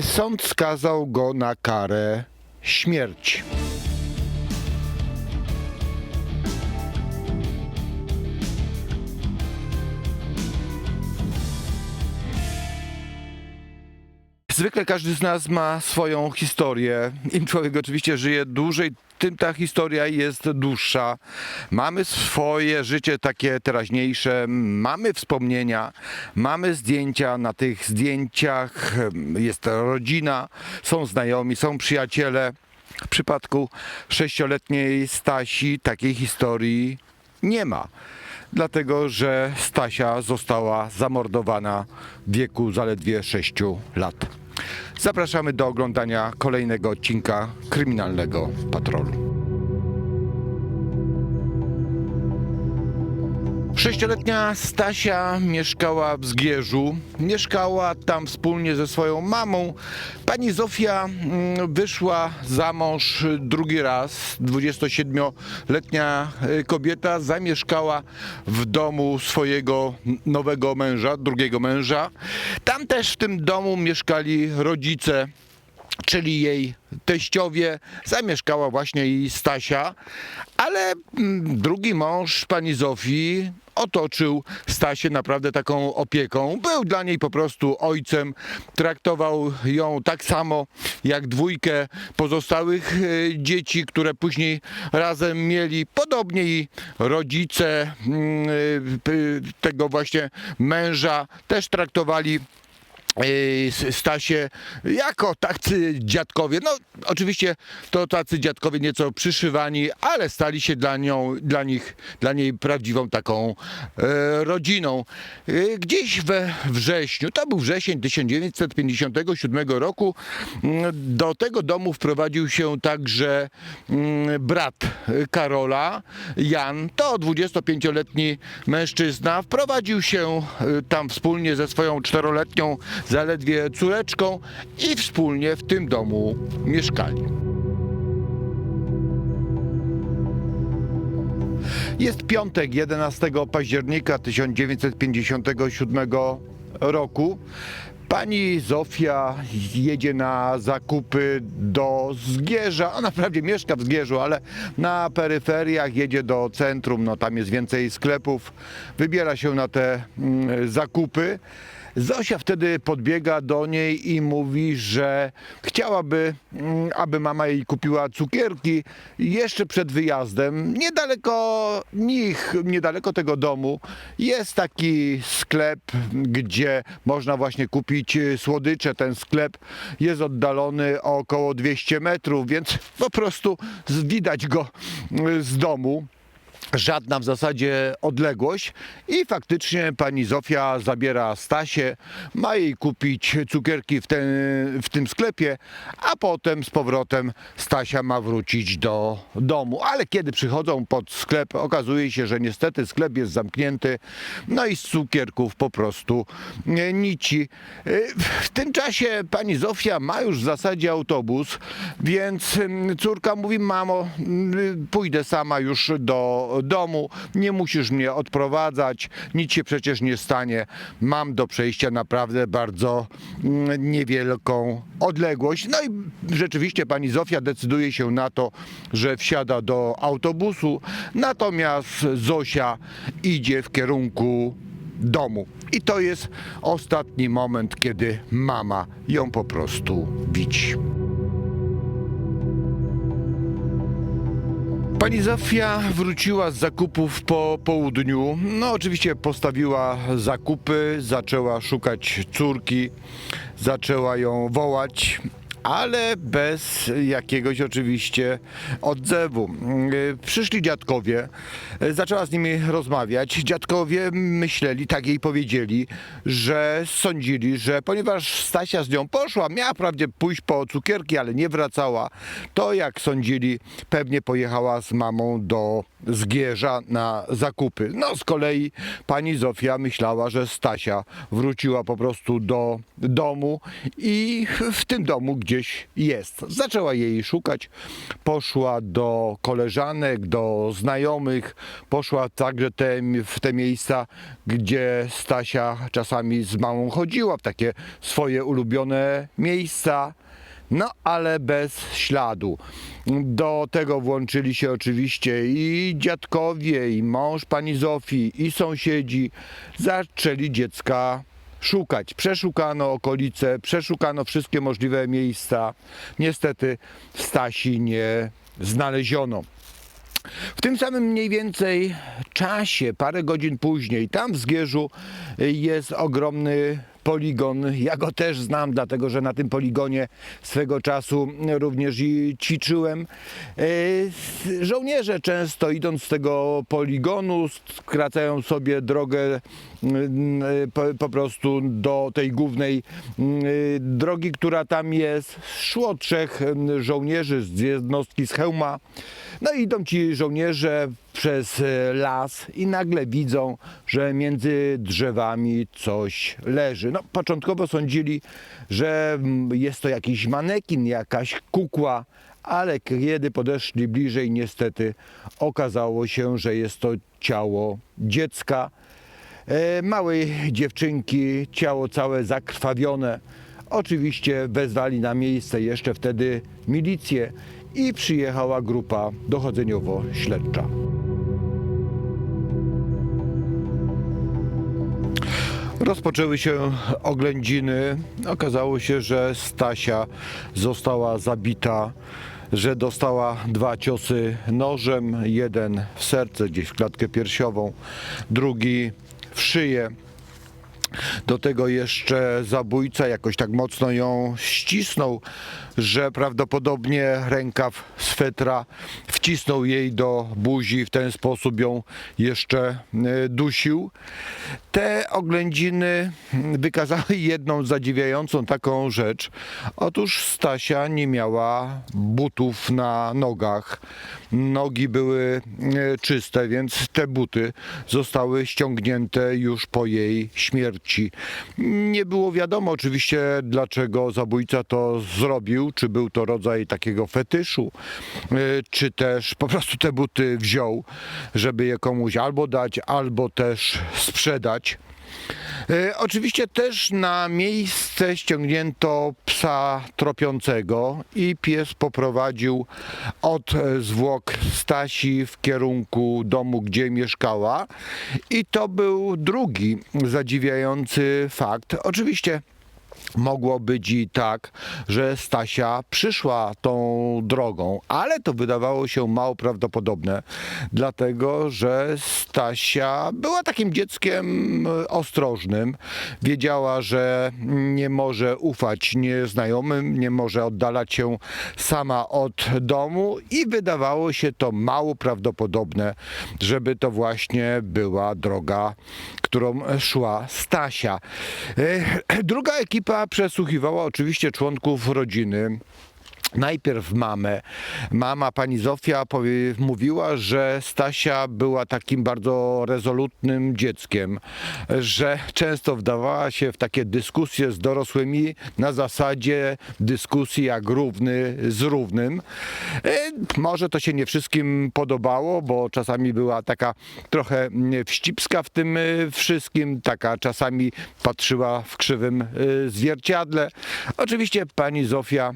Sąd skazał go na karę śmierci. Zwykle każdy z nas ma swoją historię. Im człowiek oczywiście żyje dłużej, tym ta historia jest dłuższa. Mamy swoje życie takie teraźniejsze, mamy wspomnienia, mamy zdjęcia. Na tych zdjęciach jest rodzina, są znajomi, są przyjaciele. W przypadku sześcioletniej Stasi takiej historii nie ma. Dlatego, że Stasia została zamordowana w wieku zaledwie 6 lat. Zapraszamy do oglądania kolejnego odcinka Kryminalnego Patrolu. Sześcioletnia Stasia mieszkała w Zgierzu. Mieszkała tam wspólnie ze swoją mamą. Pani Zofia mm, wyszła za mąż drugi raz. 27-letnia y, kobieta zamieszkała w domu swojego nowego męża, drugiego męża. Tam też w tym domu mieszkali rodzice czyli jej teściowie, zamieszkała właśnie i Stasia, ale mm, drugi mąż pani Zofii otoczył Stasię naprawdę taką opieką. Był dla niej po prostu ojcem, traktował ją tak samo jak dwójkę pozostałych e, dzieci, które później razem mieli. Podobnie i rodzice mm, e, tego właśnie męża też traktowali Stasie jako tacy dziadkowie. No oczywiście to tacy dziadkowie nieco przyszywani, ale stali się dla nią, dla nich, dla niej prawdziwą taką e, rodziną. E, gdzieś we wrześniu, to był wrzesień 1957 roku, mm, do tego domu wprowadził się także mm, brat Karola, Jan, to 25-letni mężczyzna, wprowadził się y, tam wspólnie ze swoją czteroletnią zaledwie córeczką i wspólnie w tym domu mieszkali. Jest piątek 11 października 1957 roku. Pani Zofia jedzie na zakupy do Zgierza. Ona wprawdzie mieszka w Zgierzu, ale na peryferiach jedzie do centrum. No, tam jest więcej sklepów. Wybiera się na te mm, zakupy. Zosia wtedy podbiega do niej i mówi, że chciałaby, mm, aby mama jej kupiła cukierki jeszcze przed wyjazdem. Niedaleko nich, niedaleko tego domu jest taki sklep, gdzie można właśnie kupić y, słodycze. Ten sklep jest oddalony o około 200 metrów, więc po prostu widać go y, z domu żadna w zasadzie odległość i faktycznie pani Zofia zabiera Stasię, ma jej kupić cukierki w, ten, w tym sklepie, a potem z powrotem Stasia ma wrócić do domu. Ale kiedy przychodzą pod sklep, okazuje się, że niestety sklep jest zamknięty, no i z cukierków po prostu e, nici. E, W tym czasie pani Zofia ma już w zasadzie autobus, więc mm, córka mówi, mamo, mm, pójdę sama już do domu, nie musisz mnie odprowadzać, nic się przecież nie stanie. Mam do przejścia naprawdę bardzo mm, niewielką odległość. No i rzeczywiście pani Zofia decyduje się na to, że wsiada do autobusu, natomiast Zosia idzie w kierunku domu. I to jest ostatni moment, kiedy mama ją po prostu widzi. Pani Zofia wróciła z zakupów po południu. No, oczywiście postawiła zakupy, zaczęła szukać córki, zaczęła ją wołać. Ale bez jakiegoś oczywiście odzewu. Yy, Przyszli dziadkowie, yy, zaczęła z nimi rozmawiać. Dziadkowie myśleli, tak jej powiedzieli, że sądzili, że ponieważ Stasia z nią poszła, miała wprawdzie pójść po cukierki, ale nie wracała, to jak sądzili, pewnie pojechała z mamą do Zgierza na zakupy. No z kolei pani Zofia myślała, że Stasia wróciła po prostu do domu i w tym domu gdzieś jest. Zaczęła jej szukać, poszła do koleżanek, do znajomych, poszła także te, w te miejsca, gdzie Stasia czasami z mamą chodziła, w takie swoje ulubione miejsca. No, ale bez śladu. Do tego włączyli się oczywiście i dziadkowie, i mąż pani Zofii, i sąsiedzi. Zaczęli dziecka szukać. Przeszukano okolice, przeszukano wszystkie możliwe miejsca. Niestety Stasi nie znaleziono. W tym samym mniej więcej czasie, parę godzin później, tam w Zgierzu jest ogromny poligon. Ja go też znam, dlatego że na tym poligonie swego czasu również i ćwiczyłem. E, Żołnierze często idąc z tego poligonu skracają sobie drogę mm, po, po prostu do tej głównej mm, drogi, która tam jest. Szło trzech żołnierzy z jednostki z hełma. No i idą ci żołnierze przez e, las i nagle widzą, że między drzewami coś leży. No, początkowo sądzili, że mm, jest to jakiś manekin, jakaś kukła, ale kiedy podeszli bliżej, niestety okazało się, że jest to ciało dziecka, e, małej dziewczynki, ciało całe zakrwawione. Oczywiście wezwali na miejsce jeszcze wtedy milicję i przyjechała grupa dochodzeniowo-śledcza. Rozpoczęły się oględziny. Okazało się, że Stasia została zabita, że dostała dwa ciosy nożem, jeden w serce, gdzieś w klatkę piersiową, drugi w szyję. Do tego jeszcze zabójca jakoś tak mocno ją ścisnął, że prawdopodobnie rękaw swetra wcisnął jej do buzi, w ten sposób ją jeszcze e, dusił. Te oględziny wykazały jedną zadziwiającą taką rzecz. Otóż Stasia nie miała butów na nogach. Nogi były e, czyste, więc te buty zostały ściągnięte już po jej śmierci. Nie było wiadomo oczywiście, dlaczego zabójca to zrobił, czy był to rodzaj takiego fetyszu, e, czy też po prostu te buty wziął, żeby je komuś albo dać, albo też sprzedać. E, Oczywiście też na miejsce ściągnięto psa tropiącego i pies poprowadził od e, zwłok Stasi w kierunku domu, gdzie mieszkała. I to był drugi zadziwiający fakt. Oczywiście Mogło być i tak, że Stasia przyszła tą drogą, ale to wydawało się mało prawdopodobne, dlatego że Stasia była takim dzieckiem e, ostrożnym. Wiedziała, że nie może ufać nieznajomym, nie może oddalać się sama od domu i wydawało się to mało prawdopodobne, żeby to właśnie była droga, którą szła Stasia. E, Druga ekipa przesłuchiwała oczywiście członków rodziny. Najpierw mamę. Mama pani Zofia powie, mówiła, że Stasia była takim bardzo rezolutnym dzieckiem, że często wdawała się w takie dyskusje z dorosłymi na zasadzie dyskusji jak równy z równym. E, Może to się nie wszystkim podobało, bo czasami była taka trochę mm, wścibska w tym e, wszystkim, taka czasami patrzyła w krzywym e, zwierciadle. Oczywiście pani Zofia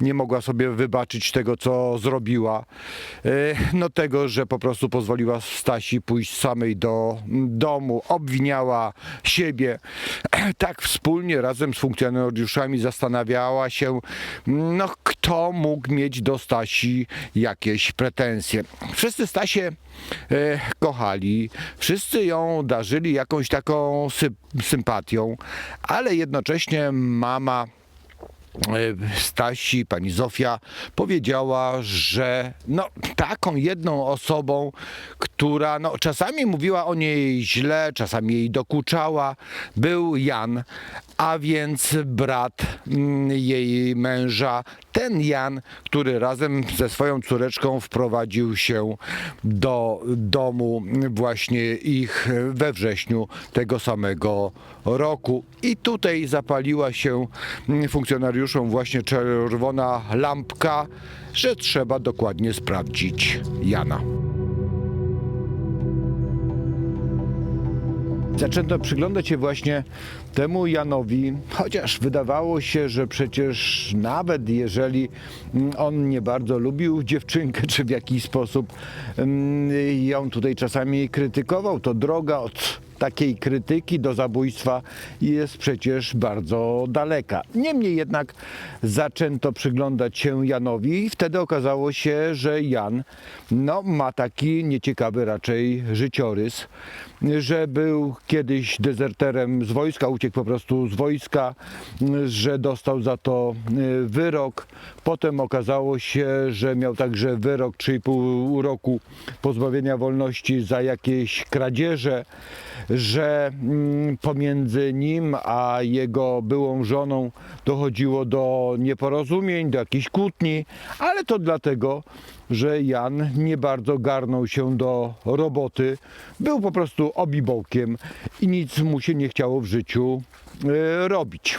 nie mogła sobie wybaczyć tego, co zrobiła. E, No tego, że po prostu pozwoliła Stasi pójść samej do domu, obwiniała siebie. Tak wspólnie razem z funkcjonariuszami zastanawiała się, no kto mógł mieć do Stasi jakieś pretensje. Wszyscy Stasię e, kochali, wszyscy ją darzyli jakąś taką sy- sympatią, ale jednocześnie mama Stasi, pani Zofia powiedziała, że no, taką jedną osobą, która no, czasami mówiła o niej źle, czasami jej dokuczała, był Jan, a więc brat mm, jej męża, ten Jan, który razem ze swoją córeczką wprowadził się do domu właśnie ich we wrześniu tego samego roku. I tutaj zapaliła się mm, funkcjonariuszom właśnie czerwona lampka, że trzeba dokładnie sprawdzić Jana. Zaczęto przyglądać się właśnie temu Janowi, chociaż wydawało się, że przecież nawet jeżeli on nie bardzo lubił dziewczynkę, czy w jakiś sposób mm, ją tutaj czasami krytykował, to droga od takiej krytyki do zabójstwa jest przecież bardzo daleka. Niemniej jednak zaczęto przyglądać się Janowi i wtedy okazało się, że Jan no, ma taki nieciekawy raczej życiorys, że był kiedyś dezerterem z wojska, uciekł po prostu z wojska, że dostał za to y, wyrok. Potem okazało się, że miał także wyrok 3,5 roku pozbawienia wolności za jakieś kradzieże, że mm, pomiędzy nim a jego byłą żoną dochodziło do nieporozumień, do jakichś kłótni, ale to dlatego, że Jan nie bardzo garnął się do roboty, był po prostu obibokiem i nic mu się nie chciało w życiu e, robić.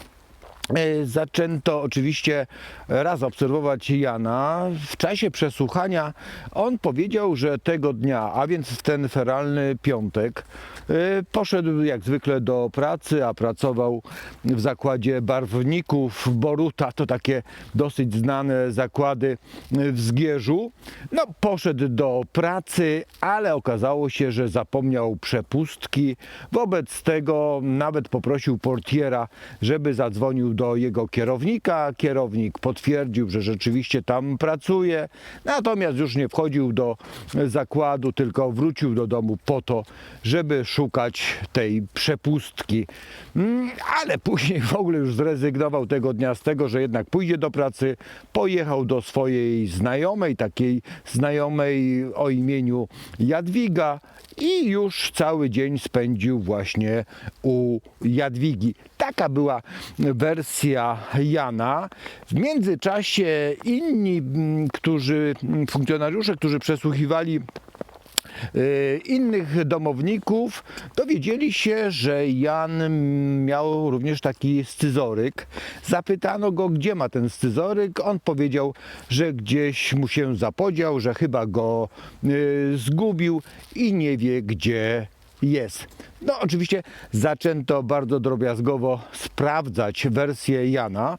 E, Zaczęto oczywiście raz obserwować Jana. W czasie przesłuchania on powiedział, że tego dnia, a więc w ten feralny piątek, e, poszedł jak zwykle do pracy, a pracował w zakładzie barwników Boruta. To takie dosyć znane zakłady w Zgierzu. No, poszedł do pracy, ale okazało się, że zapomniał przepustki. Wobec tego nawet poprosił portiera, żeby zadzwonił do jego kierownika. Kierownik potwierdził, że rzeczywiście tam pracuje, natomiast już nie wchodził do zakładu, tylko wrócił do domu po to, żeby szukać tej przepustki. Mm, Ale później w ogóle już zrezygnował tego dnia z tego, że jednak pójdzie do pracy, pojechał do swojej znajomej, takiej znajomej o imieniu Jadwiga i już cały dzień spędził właśnie u Jadwigi. Taka była wersja Jana. W międzyczasie inni, mm, którzy, mm, funkcjonariusze, którzy przesłuchiwali y, innych domowników dowiedzieli się, że Jan miał również taki scyzoryk. Zapytano go, gdzie ma ten scyzoryk. On powiedział, że gdzieś mu się zapodział, że chyba go y, zgubił i nie wie, gdzie jest. No oczywiście zaczęto bardzo drobiazgowo sprawdzać wersję Jana.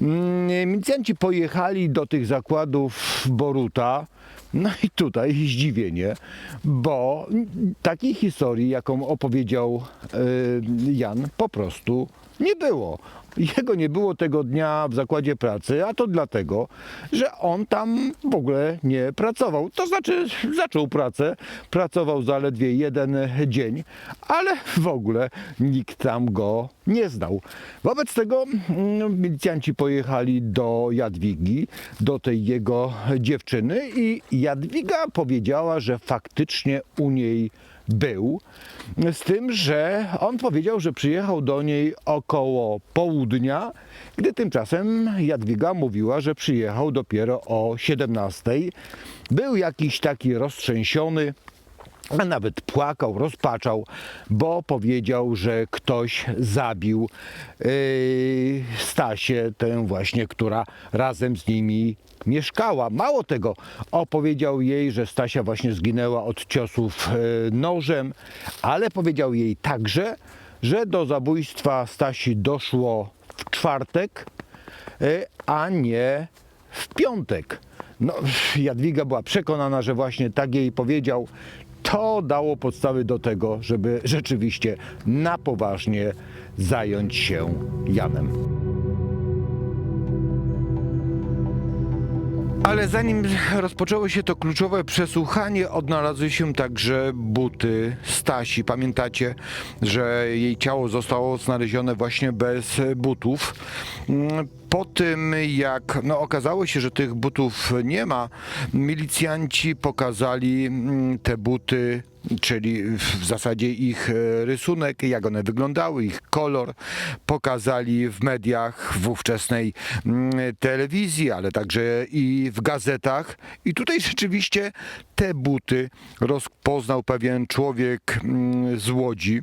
Mm, Milicjanci pojechali do tych zakładów Boruta. No i tutaj zdziwienie, bo takiej historii, jaką opowiedział y, Jan, po prostu nie było. Jego nie było tego dnia w zakładzie pracy, a to dlatego, że on tam w ogóle nie pracował. To znaczy zaczął pracę, pracował zaledwie jeden dzień, ale w ogóle nikt tam go nie znał. Wobec tego mm, milicjanci pojechali do Jadwigi, do tej jego dziewczyny i Jadwiga powiedziała, że faktycznie u niej był. Z tym, że on powiedział, że przyjechał do niej około południa, gdy tymczasem Jadwiga mówiła, że przyjechał dopiero o 17. Był jakiś taki roztrzęsiony, a nawet płakał, rozpaczał, bo powiedział, że ktoś zabił yy, Stasię, tę właśnie, która razem z nimi mieszkała. Mało tego, opowiedział jej, że Stasia właśnie zginęła od ciosów yy, nożem, ale powiedział jej także, że do zabójstwa Stasi doszło w czwartek, yy, a nie w piątek. No, Jadwiga była przekonana, że właśnie tak jej powiedział. To dało podstawy do tego, żeby rzeczywiście na poważnie zająć się Janem. Ale zanim rozpoczęło się to kluczowe przesłuchanie, odnalazły się także buty Stasi. Pamiętacie, że jej ciało zostało znalezione właśnie bez butów. Po tym, jak no, okazało się, że tych butów nie ma, milicjanci pokazali mm, te buty czyli w zasadzie ich e, rysunek, jak one wyglądały, ich kolor, pokazali w mediach w ówczesnej mm, telewizji, ale także i w gazetach. I tutaj rzeczywiście te buty rozpoznał pewien człowiek mm, z Łodzi.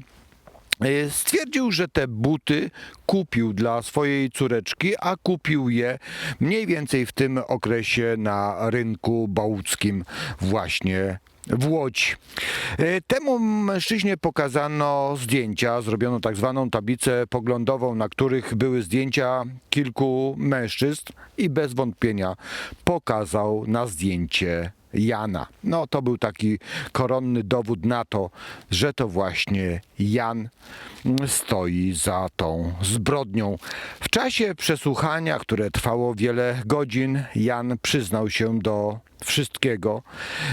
E, Stwierdził, że te buty kupił dla swojej córeczki, a kupił je mniej więcej w tym okresie na rynku bałtyckim właśnie w Łodzi. E, Temu mężczyźnie pokazano zdjęcia, zrobiono tak zwaną tablicę poglądową, na których były zdjęcia kilku mężczyzn i bez wątpienia pokazał na zdjęcie Jana. No to był taki koronny dowód na to, że to właśnie Jan stoi za tą zbrodnią. W czasie przesłuchania, które trwało wiele godzin, Jan przyznał się do wszystkiego.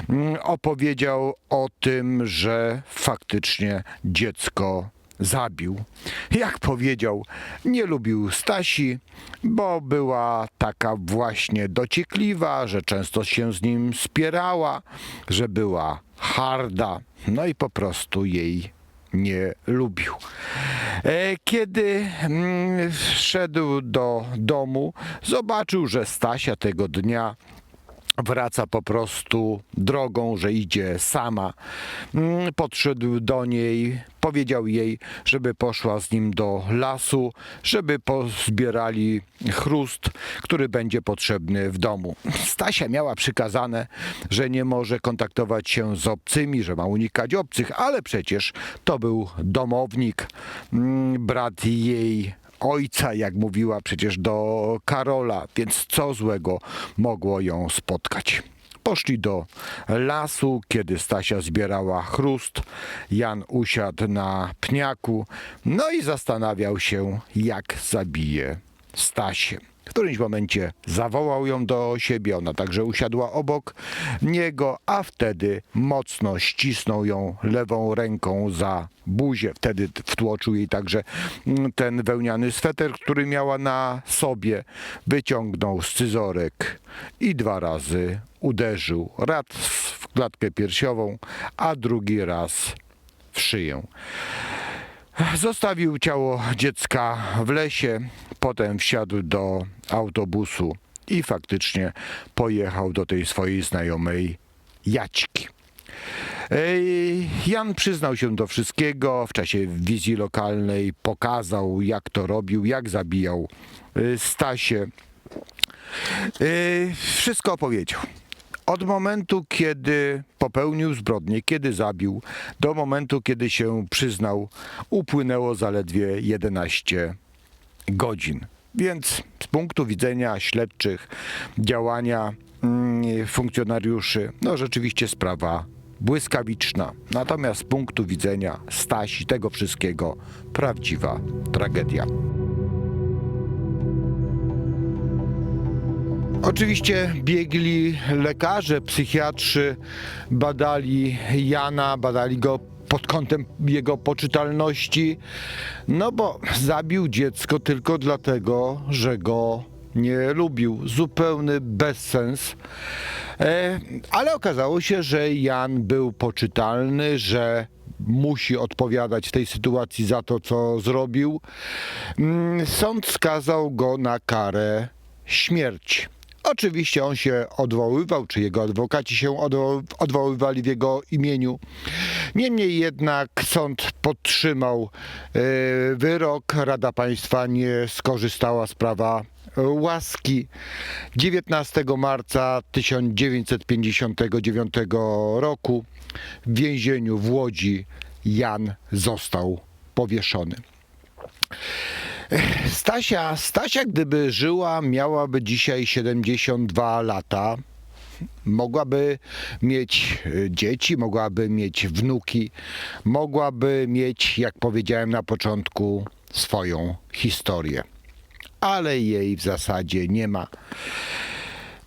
Mm, Opowiedział o tym, że faktycznie dziecko zabił. Jak powiedział, nie lubił Stasi, bo była taka właśnie dociekliwa, że często się z nim spierała, że była harda, no i po prostu jej nie lubił. E, Kiedy mm, wszedł do domu, zobaczył, że Stasia tego dnia wraca po prostu drogą, że idzie sama. Mm, Podszedł do niej, powiedział jej, żeby poszła z nim do lasu, żeby pozbierali chrust, który będzie potrzebny w domu. Stasia miała przykazane, że nie może kontaktować się z obcymi, że ma unikać obcych, ale przecież to był domownik, mm, brat jej ojca, jak mówiła przecież do Karola, więc co złego mogło ją spotkać. Poszli do lasu, kiedy Stasia zbierała chrust. Jan usiadł na pniaku, no i zastanawiał się, jak zabije Stasię. W którymś momencie zawołał ją do siebie, ona także usiadła obok niego, a wtedy mocno ścisnął ją lewą ręką za buzię. Wtedy wtłoczył jej także mm, ten wełniany sweter, który miała na sobie. Wyciągnął scyzorek i dwa razy uderzył. Raz w klatkę piersiową, a drugi raz w szyję. Zostawił ciało dziecka w lesie, potem wsiadł do autobusu i faktycznie pojechał do tej swojej znajomej Jaćki. Jan przyznał się do wszystkiego w czasie wizji lokalnej, pokazał jak to robił, jak zabijał y, Stasię. Y, Wszystko opowiedział. Od momentu, kiedy popełnił zbrodnię, kiedy zabił, do momentu, kiedy się przyznał, upłynęło zaledwie 11 godzin. Więc z punktu widzenia śledczych, działania mm, funkcjonariuszy, no rzeczywiście sprawa błyskawiczna. Natomiast z punktu widzenia Stasi, tego wszystkiego, prawdziwa tragedia. Oczywiście biegli lekarze, psychiatrzy badali Jana, badali go pod kątem jego poczytalności, no bo zabił dziecko tylko dlatego, że go nie lubił. Zupełny bezsens. E, ale okazało się, że Jan był poczytalny, że musi odpowiadać w tej sytuacji za to, co zrobił. Mm, Sąd skazał go na karę śmierci. Oczywiście on się odwoływał, czy jego adwokaci się odwo- odwoływali w jego imieniu. Niemniej jednak sąd podtrzymał e, wyrok. Rada Państwa nie skorzystała z prawa e, łaski. 19 marca 1959 roku w więzieniu w Łodzi Jan został powieszony. Stasia, Stasia, gdyby żyła, miałaby dzisiaj 72 lata. Mogłaby mieć y, dzieci, mogłaby mieć wnuki, mogłaby mieć, jak powiedziałem na początku, swoją historię. Ale jej w zasadzie nie ma.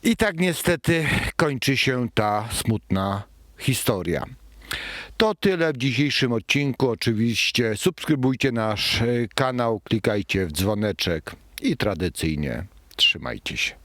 I tak niestety kończy się ta smutna historia. To tyle w dzisiejszym odcinku. Oczywiście subskrybujcie nasz e, kanał, klikajcie w dzwoneczek i tradycyjnie trzymajcie się.